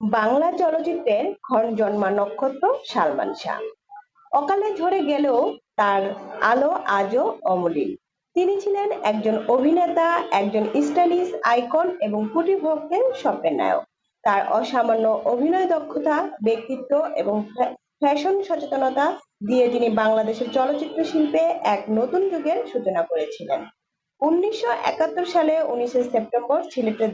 বাংলা চলচ্চিত্রের ক্ষণ জন্মা নক্ষত্র সালমান শাহ। অকালে ঝরে গেলেও তার আলো আজও অমলিন। তিনি ছিলেন একজন অভিনেতা, একজন স্টাইলিশ আইকন এবং কুটি ভক্তের স্বপ্নের নায়ক তার অসামান্য অভিনয় দক্ষতা, ব্যক্তিত্ব এবং ফ্যাশন সচেতনতা দিয়ে তিনি বাংলাদেশের চলচ্চিত্র শিল্পে এক নতুন যুগের সূচনা করেছিলেন। উনিশশো একাত্তর সালে উনিশে সেপ্টেম্বর সিলেটের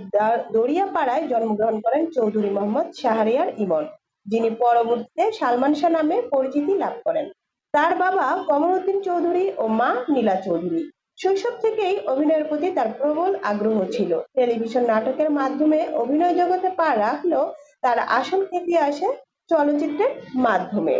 দড়িয়াপাড়ায় জন্মগ্রহণ করেন চৌধুরী মোহাম্মদ শাহরিয়ার ইমন, যিনি পরবর্তীতে সালমান শাহ নামে পরিচিতি লাভ করেন। তার বাবা কমরউদ্দিন চৌধুরী ও মা নীলা চৌধুরী। শৈশব থেকেই অভিনয়ের প্রতি তার প্রবল আগ্রহ ছিল। টেলিভিশন নাটকের মাধ্যমে অভিনয় জগতে পা রাখলেও তার আসল খ্যাতি আসে চলচ্চিত্রের মাধ্যমে।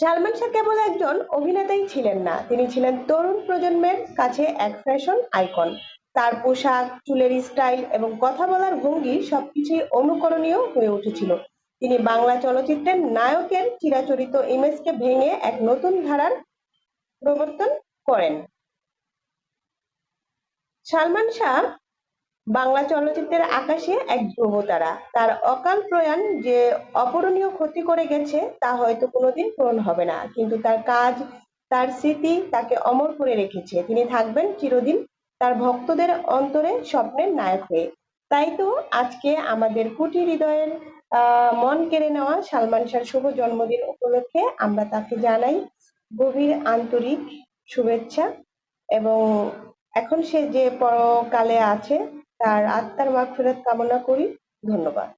সালমান শাহ কেবল একজন অভিনেতাই ছিলেন না। তিনি ছিলেন তরুণ প্রজন্মের কাছে এক ফ্যাশন আইকন তার পোশাক, চুলের স্টাইল এবং কথা বলার ভঙ্গি সবকিছুই অনুকরণীয় হয়ে উঠেছিল। তিনি বাংলা চলচ্চিত্রের নায়কের চিরাচরিত ইমেজকে ভেঙে এক নতুন ধারার প্রবর্তন করেন। সালমান শাহ বাংলা চলচ্চিত্রের আকাশে এক ধ্রুবতারা তার। অকাল প্রয়াণ যে অপূরণীয় ক্ষতি করে গেছে, তা হয়তো কোনোদিন পূরণ হবে না। কিন্তু তার কাজ, তার স্মৃতি তাকে অমর করে রেখেছে। তিনি থাকবেন চিরদিন তার ভক্তদের অন্তরে স্বপ্নের নায়ক হয়ে। তাই তো আজকে আমাদের কুটি হৃদয়ের মন কেড়ে নেওয়া সালমান শাহর শুভ জন্মদিন উপলক্ষে আমরা তাকে জানাই গভীর আন্তরিক শুভেচ্ছা এবং এখন সে যে পরকালে আছে তার আত্মার মাগফিরাত কামনা করি। ধন্যবাদ।